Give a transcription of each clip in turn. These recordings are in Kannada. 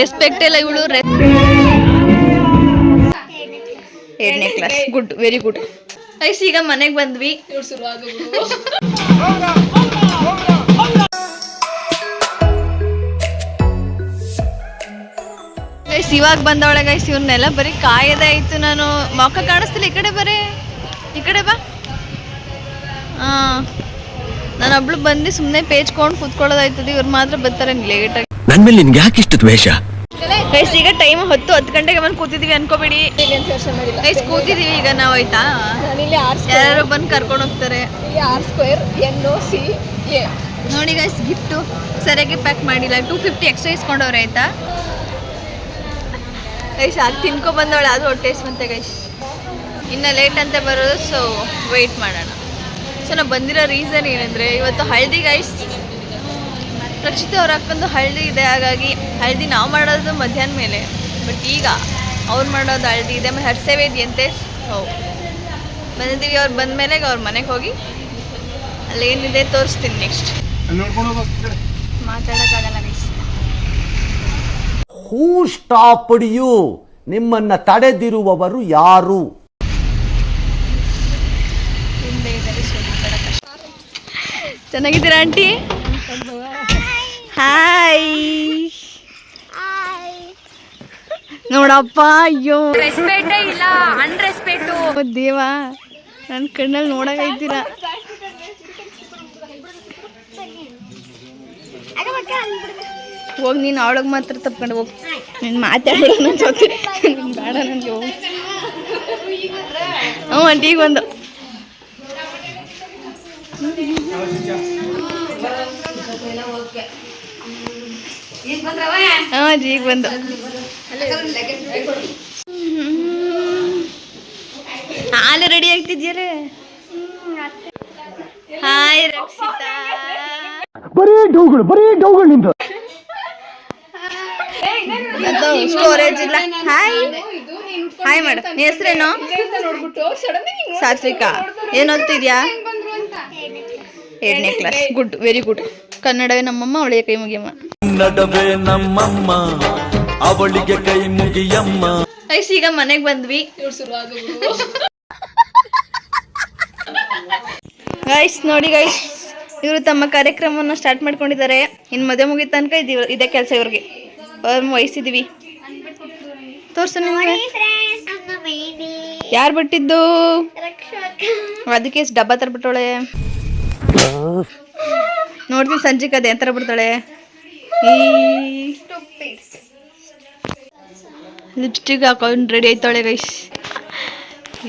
ರೆಸ್ಪೆಕ್ಟ್ ಎಲ್ಲ ಇವಳು ಎರಡನೇ ಕ್ಲಾಸ್ ಗುಡ್ ವೆರಿ ಗುಡ್ ಐಸ್ ಈಗ ಮನೆಗೆ ಬಂದ್ವಿ. ಗೈಸ್ ಇವಾಗ ಬಂದವಳೆ ಗೈಸ್ ಇವ್ರನ್ನೆಲ್ಲ ಬರೀ ಕಾಯದೆ ಆಯ್ತು ನಾನು. ಮೊಕ್ಕ ಕಾಣಿಸ್ತಿಲ್ಲ ಈ ಕಡೆ ಬರೀ. ಈ ಕಡೆ ಬಾ. ಹಾ ನಾನು ಒಬ್ಳು ಬಂದು ಸುಮ್ಮನೆ ಪೇಜ್ಕೊಂಡು ಕೂತ್ಕೊಳ್ಳೋದಾಯ್ತದೆ ಇವ್ರು ಮಾತ್ರ ಬರ್ತಾರೆ ಲೇಟಾಗಿ ನನ್ ಮೇಲೆ ನಿನ್ಗೆ ಯಾಕೆ ಇಷ್ಟು ದ್ವೇಷ? ಗೈಸ್ ಈಗ ಟೈಮ್ ಹತ್ತು ಹತ್ತು ಗಂಟೆಗೆ ಬಂದು ಕೂತಿದೀವಿ ಅನ್ಕೋಬೇಡಿ. ಗೈಸ್ ಕೂತಿದೀವಿ ಈಗ ನಾವು, ಆಯ್ತಾ? ಯಾರು ಬಂದು ಕರ್ಕೊಂಡು ಹೋಗ್ತಾರೆ. R square N O C ನೋಡಿ ಗೈಸ್ ಗಿಫ್ಟು ಸರಿಯಾಗಿ ಪ್ಯಾಕ್ ಮಾಡಿಲ್ಲ. ಟೂ ಫಿಫ್ಟಿ ಎಕ್ಸ್ಟ್ರಾ ಇಸ್ಕೊಂಡವ್ರೆ ಆಯ್ತಾ? ಗೈಸ್ ಅದು ತಿನ್ಕೊ ಬಂದವಳೆ ಅದು ಹೊಟ್ಟೆ ಮತ್ತೆ ಗೈಸ್ ಇನ್ನ ಲೇಟ್ ಅಂತ ಬರೋದು ಸೊ ವೆಯ್ಟ್ ಮಾಡೋಣ. ಸೊ ನಾವು ಬಂದಿರೋ ರೀಸನ್ ಏನಂದರೆ, ಇವತ್ತು ಹಳದಿ ಗೈಸ್ ರಕ್ಷಿತ ಅವ್ರ ಅಕ್ಕಂದು ಹಳದಿ ಇದೆ ಹಾಗಾಗಿ ಹಳದಿ ನಾವು ಮಾಡೋದು ಮಧ್ಯಾಹ್ನ ಮೇಲೆ. ಬಟ್ ಈಗ ಅವ್ರು ಮಾಡೋದು ಹಳದಿ ಇದೆ ಮತ್ತು ಹರ್ಸೇವೆ ಇದೆಯಂತೆ ಹೌ ಬಂದಿದ್ದೀವಿ ಅವ್ರು ಬಂದ ಮೇಲೆ ಅವ್ರ ಮನೆಗೆ ಹೋಗಿ ಅಲ್ಲೇನಿದೆ ತೋರಿಸ್ತೀನಿ ನೆಕ್ಸ್ಟ್ ಮಾತಾಡೋಕ್ಕಾಗಲ್ಲ ಗೈಸ್ ಹೂ ಸ್ಟಾಪ್ಡ್ ಯು ನಿಮ್ಮನ್ನ ತಡೆದಿರುವವರು ಯಾರು? ಚೆನ್ನಾಗಿದ್ದೀರಾ ಆಂಟಿ? ಹಾಯ್ ನೋಡಪ್ಪ ಅಯ್ಯೋ. ರೆಸ್ಪೆಕ್ಟ್ ಇಲ್ಲ ಅನ್ರೆಸ್ಪೆಕ್ಟು ದೇವ ನನ್ನ ಕಣ್ಣಲ್ಲಿ ನೋಡಕೈತೀರಾ ಹೋಗಿ ನೀನು ಅವಳಿಗೆ ಮಾತ್ರ ತಪ್ಕೊಂಡು ಹೋಗಿ. ನೀನು ಮಾತಾಡೋಣ ನನ್ನ ಜೊತೆ. ನೀನು ಬೇಡ ನನಗೆ ಹೋಗಿ. ಹ್ಞೂ ಈಗ ಒಂದು ಹಾಂ ಈಗ ಬಂದು. ಹಾಲು ರೆಡಿ ಆಗ್ತಿದ್ಯಾರ ಹಾಯ್ ರಕ್ಷಿತಾ. ಬರೀ ಡೌಗಳು ಬರೀ ಡೌಗಳು ನಿಂದು. ಸ್ಟೋರೇಜ್ ಇಲ್ಲ. ಹಾಯ್. ಹಾಯ್ ಮಾಡು. ಹೆಸ್ರೇನು? ಸಾತ್ವಿಕಾ. ಏನು ಓದ್ತಿದ್ಯಾ? ಎರಡನೇ ಕ್ಲಾಸ್ ಗುಡ್ ವೆರಿ ಗುಡ್ ಕನ್ನಡವೇ ನಮ್ಮಮ್ಮ ಅವಳಿಗೆ ಕೈ ಮುಗಿಯಮ್ಮ. ಕನ್ನಡವೇ ನಮ್ಮಮ್ಮ ಅವಳಿಗೆ ಕೈ ಮುಗಿಯಮ್ಮ. ಐಸ್ ಈಗ ಮನೆಗೆ ಬಂದ್ವಿ. ಗೈಸ್ ನೋಡಿ ಗೈಸ್ ಇವರು ತಮ್ಮ ಕಾರ್ಯಕ್ರಮವನ್ನು ಸ್ಟಾರ್ಟ್ ಮಾಡ್ಕೊಂಡಿದ್ದಾರೆ. ಇನ್ನು ಮದುವೆ ಮುಗಿದ ತನಕ ಇದೆ ಇದೇ ಕೆಲಸ ಇವ್ರಿಗೆ. ಅವ್ರ ವಹಿಸಿದೀವಿ. ತೋರ್ಸು ನಿಮಗೆ. ಯಾರು ಬಿಟ್ಟಿದ್ದು? ಅದಕ್ಕೆ ಡಬ್ಬ ತರ್ಬಿಟ್ಟವಳೆ? ನೋಡ್ತೀನಿ ಸಂಜೆಗೆ ಅದೇ ಎಂತರ ಬಿಡ್ತಾಳೆ. ಈ ಲಿಪ್ಸ್ಟಿಕ್ ಹಾಕೊಂಡು ರೆಡಿ ಆಯ್ತಾಳೆ ಗೈಸ್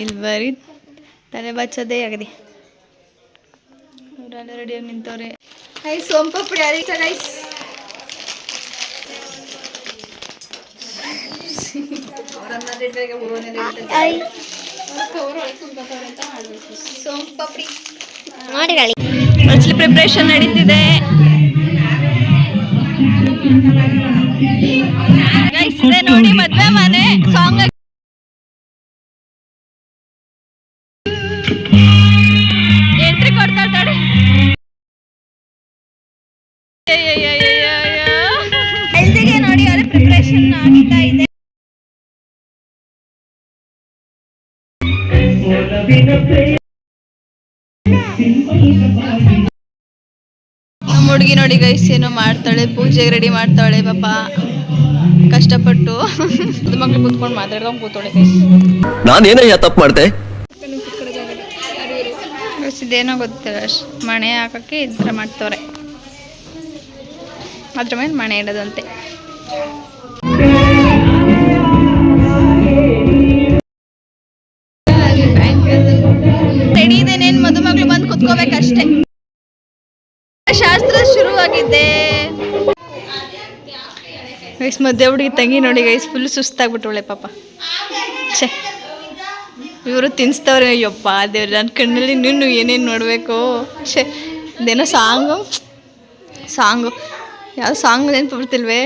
ಇಲ್ಲಿ ಬರೀ ತಲೆ ಬಚ್ಚೋದೇ ಆಗದೆ. ಅವರೆಲ್ಲ ರೆಡಿಯಾಗಿ ನಿಂತವ್ರೆ. ಐ ಸೋಂಪು ಯಾರು ಇಷ್ಟ ಗೈಸ್ ಸೋಂಪಪ್ಪಡಿ ಮಚ್ಲಿ ಪ್ರಿಪ್ರೇಷನ್ ನಡೀತಿದೆ. ನೋಡಿ ಮದ್ವೆ ಮನೆ ಸಾಂಗ್ ಎಂಟ್ರಿ ಕೊಡ್ತಾಳೆ ತಡಿ. ಹೆಲ್ದಿಗೆ ನೋಡಿ ಅಲ್ಲಿ ಪ್ರಿಪ್ರೇಷನ್ ಆಗ್ತಾ ಇದೆ. ನಮ್ಮ ಹುಡುಗಿ ನೋಡಿ ಗೈಸ್ ಏನೋ ಮಾಡ್ತಾಳೆ ಪೂಜೆಗೆ ರೆಡಿ ಮಾಡ್ತಾಳೆ ಪಾಪ. ಕಷ್ಟಪಟ್ಟು. ಮಕ್ಳು ಕೂತ್ಕೊಂಡು ಮಾತಾಡ್ಕೊಂಡು ಕೂತಾಳೆ ಗೈಸ್ ನಾನೇನಯ್ಯ ತಪ್ಪು ಮಾಡ್ದೆ? ಇದೇನೋ ಗೊತ್ತಿಲ್ಲ ಅಷ್ಟ್ ಮಣೆ ಹಾಕಕ್ಕೆ ಇದ್ರ ಮಾಡ್ತವ್ರೆ. ಅದ್ರ ಮೇಲೆ ಮಣೆ ಇಡೋದಂತೆ. ರೆಡಿ ಇದೇನೇನು ಮದುಮಗಳು ಬಂದು ಕುತ್ಕೋಬೇಕಷ್ಟೇ. ಶಾಸ್ತ್ರ ಶುರುವಾಗಿದೆ. ಗೈಸ್ ಮದ್ಯ ಹುಡುಗಿ ತಂಗಿ ನೋಡಿ ಗೈಸ್ ಫುಲ್ ಸುಸ್ತಾಗ್ಬಿಟ್ಟವಳೆ ಪಾಪ. ಛೇ. ಇವರು ತಿನ್ಸ್ತವ್ರೆ ಅಯ್ಯಪ್ಪ ದೇವ್ರ ನನ್ನ ಕಣ್ಣಲ್ಲಿ ನಿನ್ನ ಏನೇನು ನೋಡಬೇಕು? ಛೇ. ಅದೇನೋ ಸಾಂಗು? ಸಾಂಗು. ಯಾವ ಸಾಂಗ್ ನೆನಪು ಬರ್ತಿಲ್ವೇ?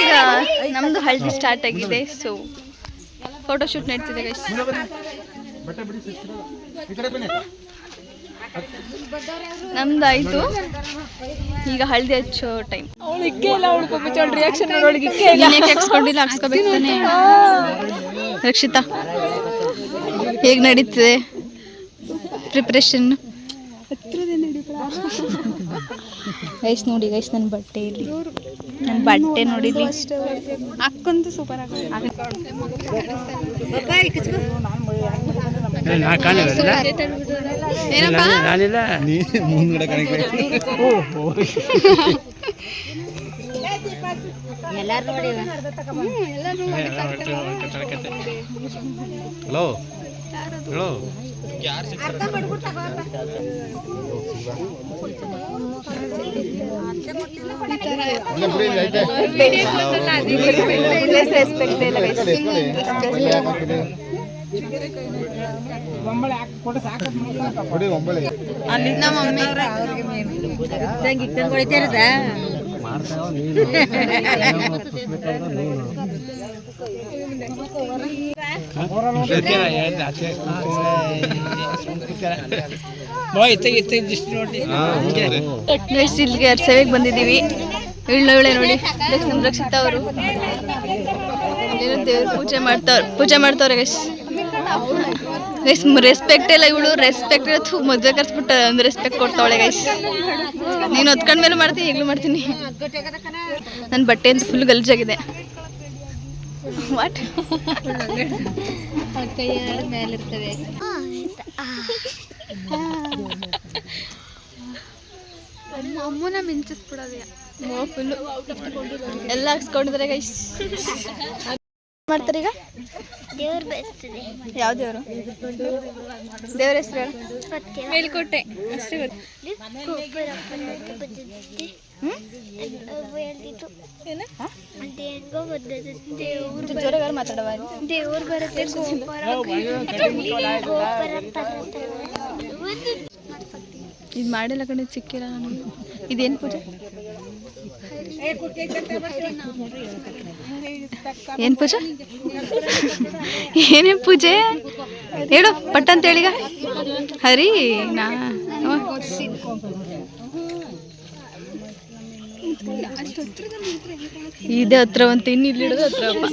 ಈಗ ನಮ್ಮದು ಹಳ್ದಿ ಸ್ಟಾರ್ಟ್ ಆಗಿದೆ ಸೊ ಫೋಟೋಶೂಟ್ ನಡೀತಿದೆ ಗೈಸ್ ನಮ್ದಾಯ್ತು ಈಗ ಹಳದಿ ಹಚ್ಚೋ ಟೈಮ್ ಅವಳು ಇಕ್ಕೆ ಇಲ್ಲ ಅವಳು ಪಾಪ ರಿಯಾಕ್ಷನ್ ನೋಡೋಳಿಗೆ ಇಕ್ಕೆ ಇಲ್ಲ. ಹಾಕ್ಸ್ಕೊಂಡಿಲ್ಲ ಹಾಕ್ಸ್ಕೋಬೇಕು ತಾನೇ. ರಕ್ಷಿತಾ ಹೇಗೆ ನಡೀತಿದೆ ಪ್ರಿಪ್ರೇಷನ್ ಗೈಸ್ ನೋಡಿ ಗೈಸ್ ನನ್ನ ಬಟ್ಟೆ ಇಲ್ಲಿ. ನನ್ನ ಬಟ್ಟೆ ನೋಡಿ ಅಕ್ಕಂತೂ ಸೂಪರ್ ಆಗ ಏನಪ್ಪ ಹಲೋ ಹೇಳೋ ರೆಸ್ಪೆಕ್ಟ್ ಇಲ್ಲ ಇಲ್ಲಿಗೆ ಸೇವೆಗೆ ಬಂದಿದ್ದೀವಿ ಇಳ್ಳೆ ನೋಡಿ ನೆಕ್ಸ್ಟ್ ನಮ್ಮ ರಕ್ಷಿತಾ ಅವರು ಪೂಜೆ ಮಾಡ್ತಾವ್ರ ಪೂಜೆ ಮಾಡ್ತಾವ್ರೆ ಗೈಸ್ ಗೈಸ್ ರೆಸ್ಪೆಕ್ಟ್ ಇಲ್ಲ ಇವಳು ರೆಸ್ಪೆಕ್ಟ್ ಇರೋದು ಮದುವೆ ಕರ್ಸ್ಬಿಟ್ಟು ಒಂದು ರೆಸ್ಪೆಕ್ಟ್ ಕೊಡ್ತಾವಳೆ ಗೈಸ್ ನೀನು ಹೊತ್ಕೊಂಡ ಮೇಲೆ ಮಾಡ್ತೀನಿ ಈಗಲೂ ಮಾಡ್ತೀನಿ. ನನ್ನ ಬಟ್ಟೆ ಅಂತ ಫುಲ್ ಗಲ್ಜಾಗಿದೆ. ವಾಟ್ ಅಮ್ಮನ ಮಿಂಚಿಸ್ಬಿಡೋದು. ಎಲ್ಲ ಹಾಕ್ಸ್ಕೊಂಡಿದ್ರೆ ಗೈಸ್ ಮಾಡ್ತಾರೆ ಈಗ? ದೇವ್ರ ಯಾವ ದೇವರು? ದೇವ್ರ ಹೆಸರು ಹೇಳು. ಮೇಲ್ಕೋಟೆ. ಅಷ್ಟೇ ಗೊತ್ತು. ಇದು ಜೋರಾಗಾರ ಮಾತಾಡವ ದೇವ್ರು ಬರುತ್ತೆ. ಗೋಪುರ ಗೋಪುರ ಇದು ಮಾಡಿಲ್ಲ ಕಡೆ ಸಿಕ್ಕಿಲ್ಲ ನನಗೆ. ಇದೇನು ಪೂಜೆ? ಏನು ಪೂಜೆ? ಏನೇನು ಪೂಜೆ? ಹೇಳು ಪಟ್ಟ ಅಂತ ಹೇಳಿಗ ಹರಿ, ನಾ ಇದೆ ಹತ್ರ ಒಂದು ಇಲ್ಲಿ ಹತ್ರಪ್ಪ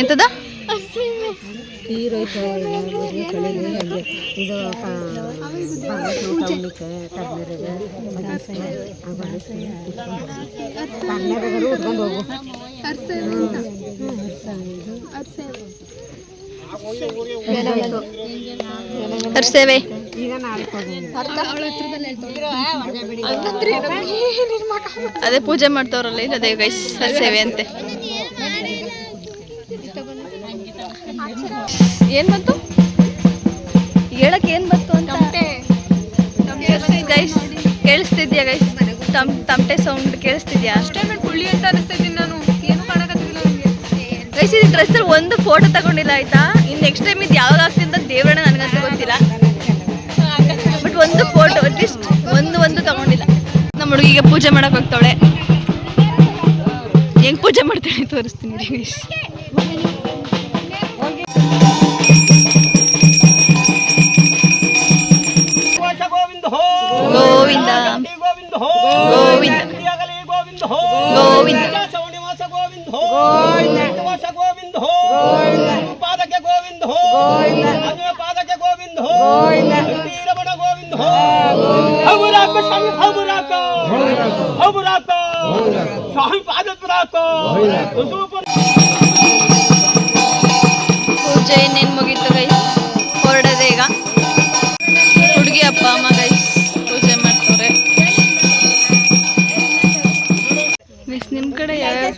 ಎಂತದ? ಅದೇ ಪೂಜೆ ಮಾಡ್ತವ್ರಲ್ಲ ಅದೇ ಗೈಸ್ ಸೇವೆ ಅಂತೆ. ಏನ್ ಬಂತು? ಹೇಳಕ್ ಏನ್ ಬಂತು ಅಂತ? ಗೈಸ್ ಕೇಳಿಸ್ತಿದ್ಯಾ ಗೈಸ್ ತಮ್ ತಮಟೆ ಸೌಂಡ್ ಕೇಳಿಸ್ತಿದ್ಯಾ? ಅಷ್ಟೇ ಮೇಲೆ ಪುಳ್ಳಿ ಅಂತ ಅನಿಸ್ತಿದ್ದೀನಿ ನಾನು. ಏನು ಮಾಡಕತ್ತಿಲ್ಲ ನನಗೆ ಗೈಸ್ ಈ ಡ್ರೆಸ್ಸಲ್ಲಿ ಒಂದು ಫೋಟೋ ತಗೊಂಡಿಲ್ಲ ಆಯ್ತಾ? ಇನ್ನು ನೆಕ್ಸ್ಟ್ ಟೈಮ್ ಇದು ಯಾವಾಗ ಆಗ್ತಿಂತ ದೇವರಣ್ಣ ನನಗಂತೂ ಗೊತ್ತಿಲ್ಲ. ಬಟ್ ಒಂದು ಫೋಟೋ ಅಟ್ಲೀಸ್ಟ್ ಒಂದು ಒಂದು ತಗೊಂಡಿಲ್ಲ. ನಮ್ಮ ಹುಡುಗಿಗೆ ಪೂಜೆ ಮಾಡಕ್ ಹೋಗ್ತಾಳೆ ಹೆಂಗ್ ಪೂಜೆ ಮಾಡ್ತಾಳೆ ತೋರಿಸ್ತೀನಿ ಗೈಸ್ గోవింద గోవింద గోవింద గోవింద గోవింద పాదకే గోవింద పాదకే గోవింద రమణ గోవింద హౌరాక స్వామి హౌరాక హౌరాక స్వామి పాదపురాక పూజ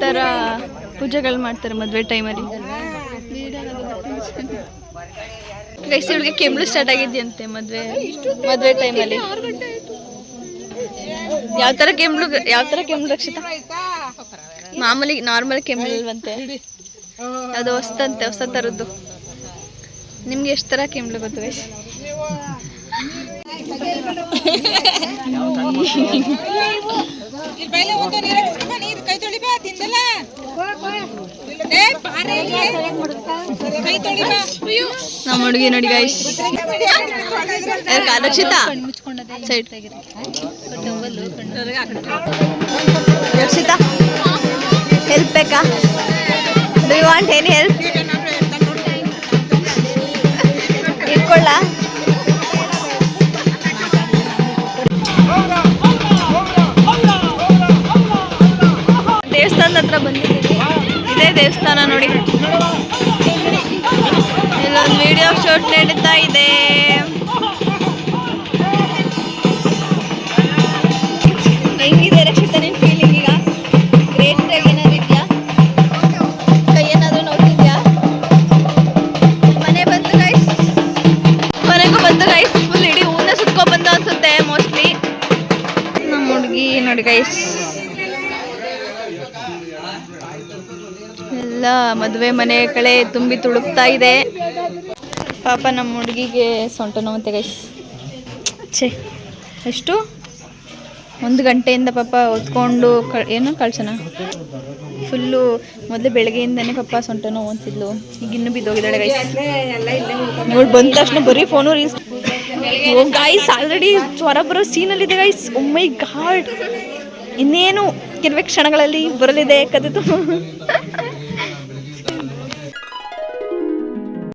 ಥರ ಪೂಜೆಗಳು ಮಾಡ್ತಾರೆ ಮದುವೆ ಟೈಮಲ್ಲಿ. ಗೈಸ್ ಇವಳಿಗೆ ಸ್ಟಾರ್ಟ್ ಆಗಿದ್ಯಂತೆ ಮದುವೆ ಮದುವೆ ಟೈಮಲ್ಲಿ. ಯಾವ ಥರ ಕೆಮ್ಮಳು ಯಾವ ಥರ ಕೆಮ್ಮು ರಕ್ಷಿತ? ಮಾಮೂಲಿ ನಾರ್ಮಲ್ ಕೆಮ್ಮಳು ಇಲ್ವಂತೆ. ಅದು ಹೊಸ್ತಂತೆ ಹೊಸ ಥರದ್ದು. ನಿಮ್ಗೆ ಎಷ್ಟು ಥರ ಕೆಮ್ಮಳು ಗೊತ್ತು ಗೈಸ್ ನಮ್ಮ ಹುಡುಗಿ ನೋಡಿ guys Rakshita. Side. Rakshita help ಬೇಕಾ? Do you want any help ಇಟ್ಕೊಳ್ಳ. ಹತ್ರ ಬಂದಿದ್ದೀವಿ. ಇದೇ ದೇವಸ್ಥಾನ ನೋಡಿ. ಇಲ್ಲೊಂದು ವಿಡಿಯೋ ಶೂಟ್ ನಡೀತಾ ಇದೆ. ಹೆಂಗಿದೆ ರಕ್ಷಿತಾ ನಿನ್ ಫೀಲಿಂಗ್ ಈಗ? ಗ್ರೇಟ್ ಏನಾದ್ರು ಇದೆಯಾ ಕೈ ಏನಾದ್ರೂ ನೋಡ್ತಿದ್ಯಾ? ಮನೆ ಬಂತು ಗೈಸ್ ಮನೆಗೂ ಬಂತು ಗೈಸ್ ಫುಲ್ ಇಡೀ ಊರನ್ನ ಸುತ್ಕೊ ಬಂದು ಅನ್ಸುತ್ತೆ ಮೋಸ್ಟ್ಲಿ ನಮ್ಮ ಹುಡುಗಿ ನೋಡಿ ಗೈಸ್ ಎಲ್ಲ ಮದುವೆ ಮನೆ ಕಳೆ ತುಂಬಿ ತುಳುಕ್ತಾ ಇದೆ. ಪಾಪ ನಮ್ಮ ಹುಡುಗಿಗೆ ಸೊಂಟ ನೋವಂತೆ ಗೈಸ್ ಛೇ, ಎಷ್ಟು? ಒಂದು ಗಂಟೆಯಿಂದ ಪಾಪ ಹೊತ್ಕೊಂಡು ಕ ಏನು ಕಳ್ಸೋಣ? ಫುಲ್ಲು ಮೊದಲು ಬೆಳಗ್ಗೆಯಿಂದನೇ ಪಾಪ ಸೊಂಟ ನೋವು ಅಂತಿದ್ಲು. ಈಗ ಇನ್ನೂ ಬಿದ್ದೋಗಿದ್ದಾಳೆ ಗೈಸ್ ನೋಡಿ, ಬಂದ ತಕ್ಷಣ ಬರೀ ಫೋನು ರೀಸ್ ಗೈಸ್ ಆಲ್ರೆಡಿ ಜ್ವರ ಬರೋ ಸೀನಲ್ಲಿದೆ ಗೈಸ್ ಒಮ್ಮೈ ಗಾಡ್ ಇನ್ನೇನು, ಕೆಲವೇ ಕ್ಷಣಗಳಲ್ಲಿ ಬರಲಿದೆ ಕದ್ದು